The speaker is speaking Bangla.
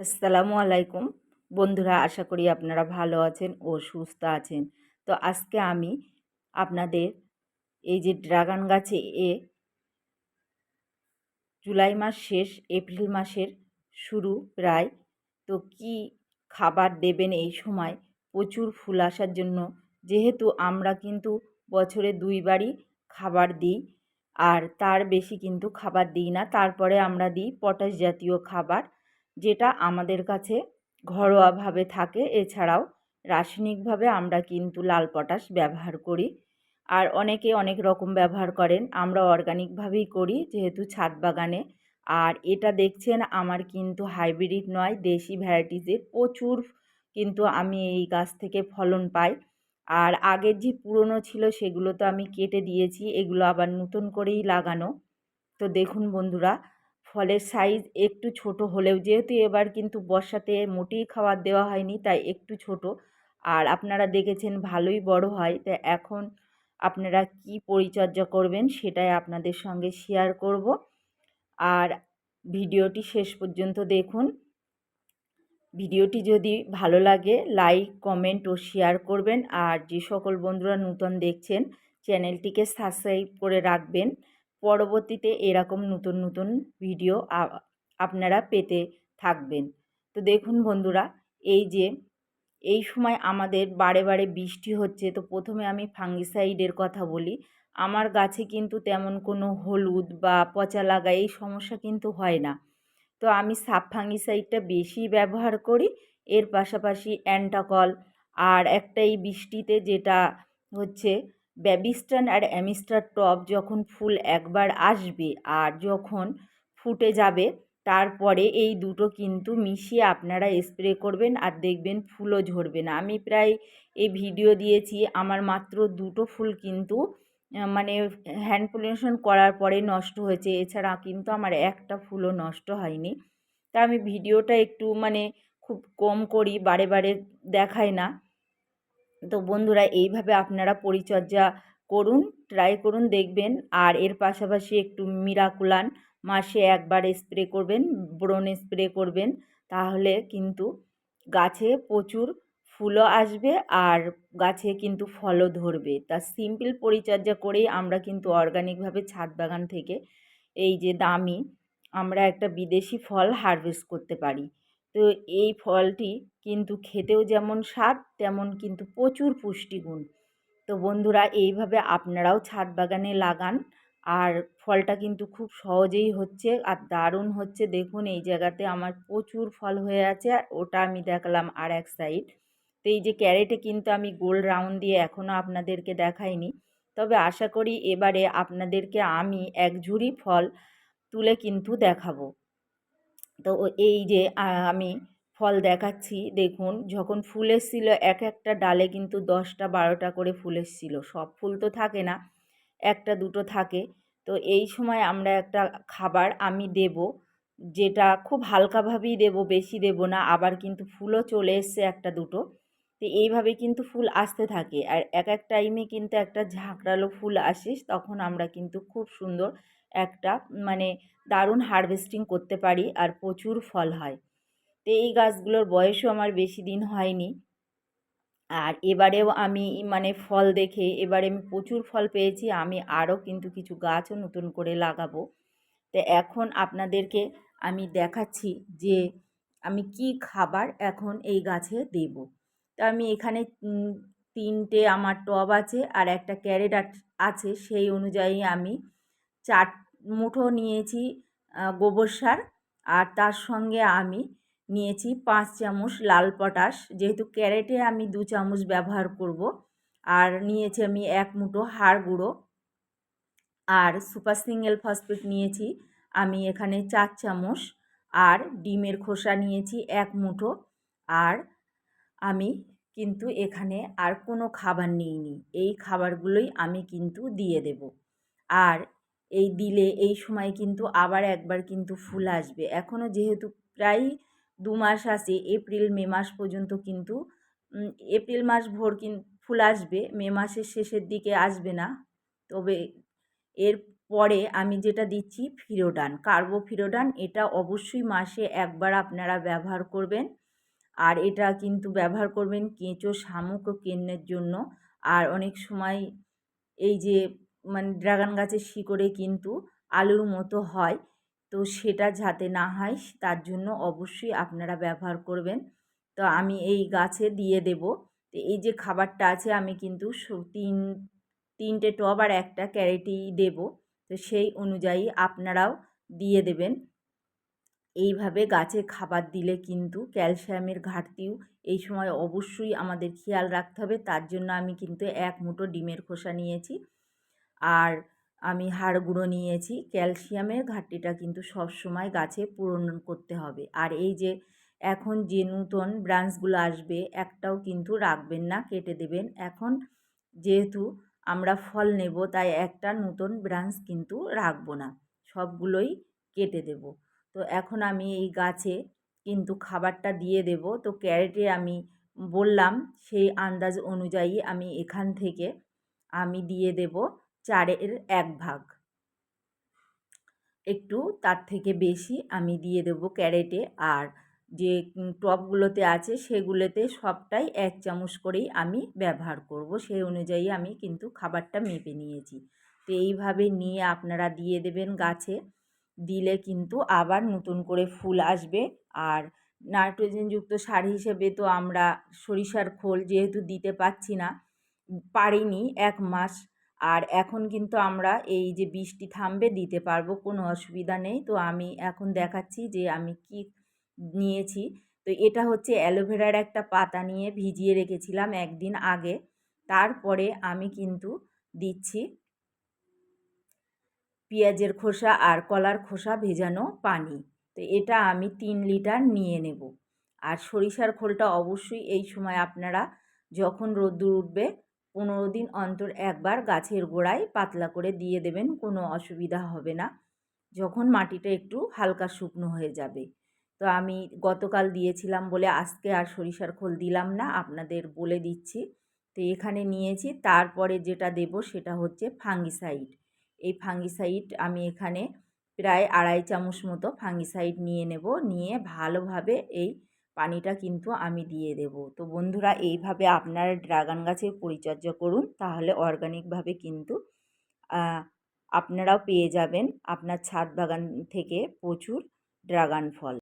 আসসালামু আলাইকুম। বন্ধুরা, আশা করি আপনারা ভালো আছেন ও সুস্থ আছেন। তো আজকে আমি আপনাদের এই যে ড্রাগন গাছে এ জুলাই মাস শেষ, এপ্রিল মাসের শুরু প্রায়, তো কি খাবার দেবেন এই সময়? প্রচুর ফুল আসার জন্য। যেহেতু আমরা কিন্তু বছরে দুইবারই খাবার দিই, আর তার বেশি কিন্তু খাবার দিই না। তারপরে আমরা দিই পটাশ জাতীয় খাবার। যেটা আমাদের কাছে ঘরোয়াভাবে থাকে। এছাড়াও রাসায়নিকভাবে আমরা কিন্তু লাল পটাশ ব্যবহার করি। আর অনেকে অনেক রকম ব্যবহার করেন। আমরা অর্গানিকভাবেই করি যেহেতু ছাদ বাগানে। আর এটা দেখছেন আমার কিন্তু হাইব্রিড নয়, দেশি ভ্যারাইটিজের প্রচুর কিন্তু আমি এই গাছ থেকে ফলন পাই। আর আগের যে পুরনো ছিল সেগুলো তো আমি কেটে দিয়েছি। এগুলো আবার নতুন করেই লাগানো। তো দেখুন বন্ধুরা ফলের সাইজ একটু ছোট হলেও যেহেতু এবার কিন্তু বর্ষাতে মোটেই খাবার দেওয়া হয়নি, তাই একটু ছোট। আর আপনারা দেখেছেন ভালোই বড় হয় তাই এখন আপনারা কি পরিচর্যা করবেন সেটাই আপনাদের সঙ্গে শেয়ার করব। আর ভিডিওটি শেষ পর্যন্ত দেখুন। ভিডিওটি যদি ভালো লাগে লাইক কমেন্ট ও শেয়ার করবেন। আর যে সকল বন্ধুরা নূতন দেখছেন, চ্যানেলটিকে সাবস্ক্রাইব করে রাখবেন। পরবর্তীতে এরকম নতুন নতুন ভিডিও আপনারা পেতে থাকবেন। তো দেখুন বন্ধুরা, এই যে, এই সময় আমাদের বারে বারে বৃষ্টি হচ্ছে, তো প্রথমে আমি ফাঙ্গিসাইডের কথা বলি। আমার গাছে কিন্তু তেমন কোনো হলুদ বা পচা লাগা এই সমস্যা কিন্তু হয় না। তো আমি সাপ ফাঙ্গিসাইডটা বেশি ব্যবহার করি, এর পাশাপাশি অ্যান্টাকল আর একটা এই বৃষ্টিতে যেটা হচ্ছে ব্যাবিস্টান আর অ্যামিস্টার টপ যখন ফুল একবার আসবে আর যখন ফুটে যাবে, তারপরে এই দুটো কিন্তু মিশিয়ে আপনারা স্প্রে করবেন আর দেখবেন ফুলও ঝরবে না। আমি প্রায় এই ভিডিও দিয়েছি, আমার মাত্র দুটো ফুল কিন্তু মানে হ্যান্ড পলিউশন করার পরে নষ্ট হয়েছে। এছাড়া কিন্তু আমার একটা ফুলও নষ্ট হয়নি। তা আমি ভিডিওটা একটু মানে খুব কম করি, বারে বারে দেখাই না। তো বন্ধুরা, এইভাবে আপনারা পরিচর্যা করুন ট্রাই করুন, দেখবেন। আর এর পাশাপাশি একটু মিরাকুলান মাসে একবার স্প্রে করবেন, ব্রণ স্প্রে করবেন, তাহলে কিন্তু গাছে প্রচুর ফুলও আসবে আর গাছে কিন্তু ফলও ধরবে। তা সিম্পল পরিচর্যা করেই আমরা কিন্তু অর্গানিকভাবে ছাদ বাগান থেকে এই যে দামি আমরা একটা বিদেশি ফল হারভেস্ট করতে পারি। তো এই ফলটি কিন্তু খেতেও যেমন স্বাদ, তেমন কিন্তু প্রচুর পুষ্টিগুণ। তো বন্ধুরা, এইভাবে আপনারাও ছাদ বাগানে লাগান। আর ফলটা কিন্তু খুব সহজেই হচ্ছে আর দারুণ হচ্ছে। দেখুন, এই জায়গাতে আমার প্রচুর ফল হয়ে আছে আর ওটা আমি দেখালাম আর এক সাইড তো এই যে ক্যারেটে কিন্তু আমি গোল রাউন্ড দিয়ে এখনও আপনাদেরকে দেখাইনি। তবে আশা করি এবারে আপনাদেরকে আমি এক ঝুড়ি ফল তুলে কিন্তু দেখাবো। তো এই যে আমি ফল দেখাচ্ছি, দেখুন, যখন ফুল এসেছিল এক একটা ডালে কিন্তু দশটা বারোটা করে ফুল এসেছিল। সব ফুল তো থাকে না, একটা দুটো থাকে। তো এই সময় আমরা একটা খাবার আমি দেব, যেটা খুব হালকাভাবেই দেব, বেশি দেব না, আবার কিন্তু ফুলও চলে এসছে একটা দুটো। তো এইভাবে কিন্তু ফুল আসতে থাকে। আর এক এক টাইমে কিন্তু একটা ঝাঁকড়ালো ফুল আসিস, তখন আমরা কিন্তু খুব সুন্দর একটা মানে দারুণ হারভেস্টিং করতে পারি আর প্রচুর ফল হয়। তো এই গাছগুলোর বয়সও আমার বেশি দিন হয়নি। আর এবারেও আমি মানে ফল দেখে এবারে আমি প্রচুর ফল পেয়েছি, আমি আরও কিন্তু কিছু গাছও নতুন করে লাগাবো। তো এখন আপনাদেরকে আমি দেখাচ্ছি যে আমি কি খাবার এখন এই গাছে দেব। তো আমি এখানে তিনটে আমার টব আছে আর একটা ক্যারেট আছে, সেই অনুযায়ী আমি চার মুঠো নিয়েছি গোবর সার। আর তার সঙ্গে আমি নিয়েছি পাঁচ চামচ লাল পটাশ। যেহেতু ক্যারেটে আমি দু চামচ ব্যবহার করব। আর নিয়েছি আমি এক মুঠো হাড় গুঁড়ো। আর সুপার সিঙ্গেল ফসফেট নিয়েছি আমি এখানে চার চামচ। আর ডিমের খোসা নিয়েছি এক মুঠো। আর আমি কিন্তু এখানে আর কোনো খাবার নিইনি। এই খাবারগুলোই আমি কিন্তু দিয়ে দেব। আর এই দিলে, এই সময় কিন্তু আবার একবার কিন্তু ফুল আসবে। এখনও যেহেতু প্রায় দু মাস আছে, এপ্রিল, মে মাস পর্যন্ত কিন্তু এপ্রিল মাস ভোর কিন, ফুল আসবে, মে মাসের শেষের দিকে আসবে না। তবে এর পরে আমি যেটা দিচ্ছি, ফিরোডান। কার্বো ফিরোডান, এটা অবশ্যই মাসে একবার আপনারা ব্যবহার করবেন। আর এটা কিন্তু ব্যবহার করবেন কেঁচো শামুক ও কেন্নের জন্য। আর অনেক সময় এই যে মানে ড্রাগন গাছের শিকড়ে কিন্তু আলুর মতো হয়। তো সেটা যাতে না হয়, তার জন্য অবশ্যই আপনারা ব্যবহার করবেন। তো আমি এই গাছে দিয়ে দেব। তো এই যে খাবারটা আছে, আমি কিন্তু তিন, তিনটে টব আর একটা ক্যারেটেই দেবো। তো সেই অনুযায়ী আপনারাও দিয়ে দেবেন। এইভাবে গাছে খাবার দিলে কিন্তু ক্যালসিয়ামের ঘাটতিও এই সময় অবশ্যই আমাদের খেয়াল রাখতে হবে। তার জন্য আমি কিন্তু এক মুঠো ডিমের খোসা নিয়েছি। আর আমি হাড় গুঁড়ো নিয়েছি। ক্যালসিয়ামের ঘাটতিটা কিন্তু সব সময় গাছে পূরণ করতে হবে। আর এই যে এখন যে নূতন ব্রাঞ্চগুলো আসবে, একটাও কিন্তু রাখবেন না, কেটে দেবেন। এখন যেহেতু আমরা ফল নেব, তাই একটা নতুন ব্রাঞ্চ কিন্তু রাখব না। সবগুলোই কেটে দেব। তো এখন আমি এই গাছে কিন্তু খাবারটা দিয়ে দেব। তো ক্যারেটে আমি বললাম, সেই আন্দাজ অনুযায়ী আমি এখান থেকে আমি দিয়ে দেব। চারের এক ভাগ। একটু তার থেকে বেশি আমি দিয়ে দেব ক্যারেটে আর যে টবগুলোতে আছে সেগুলোতে সবটাই এক চামচ করেই আমি ব্যবহার করব। সেই অনুযায়ী আমি কিন্তু খাবারটা মেপে নিয়েছি। তো এইভাবে নিয়ে আপনারা দিয়ে দেবেন গাছে। দিলে কিন্তু আবার নতুন করে ফুল আসবে আর নাইট্রোজেনযুক্ত সার হিসেবে তো আমরা সরিষার খোল যেহেতু দিতে পারছি না, পারিনি এক মাস আর এখন কিন্তু আমরা এই যে বৃষ্টি থামবে দিতে পারব, কোনো অসুবিধা নেই। তো আমি এখন দেখাচ্ছি যে আমি কি নিয়েছি। তো এটা হচ্ছে অ্যালোভেরার একটা পাতা নিয়ে ভিজিয়ে রেখেছিলাম একদিন আগে। তারপরে আমি কিন্তু দিচ্ছি পেঁয়াজের খোসা আর কলার খোসা ভেজানো পানি। তো এটা আমি তিন লিটার নিয়ে নেব। আর সরিষার খোলটা অবশ্যই এই সময় আপনারা যখন রোদ্দুর উঠবে পনেরো দিন অন্তর একবার গাছের গোড়ায় পাতলা করে দিয়ে দেবেন, কোনো অসুবিধা হবে না। যখন মাটিটা একটু হালকা শুকনো হয়ে যাবে। তো আমি গতকাল দিয়েছিলাম বলে আজকে আর সরিষার খোল দিলাম না, আপনাদের বলে দিচ্ছি। তো এখানে নিয়েছি, তারপরে যেটা দেব সেটা হচ্ছে ফাঙ্গিসাইড। এই ফাঙ্গিসাইড আমি এখানে প্রায় আড়াই চামচ মতো ফাঙ্গিসাইড নিয়ে নেব, নিয়ে ভালোভাবে এই পানিটা কিন্তু আমি দিয়ে দেব। তো বন্ধুরা, এইভাবে আপনার ড্রাগন গাছের পরিচর্যা করুন, তাহলে অর্গানিকভাবে কিন্তু আপনারাও পেয়ে যাবেন। আপনার ছাদ বাগান থেকে প্রচুর ড্রাগন ফল।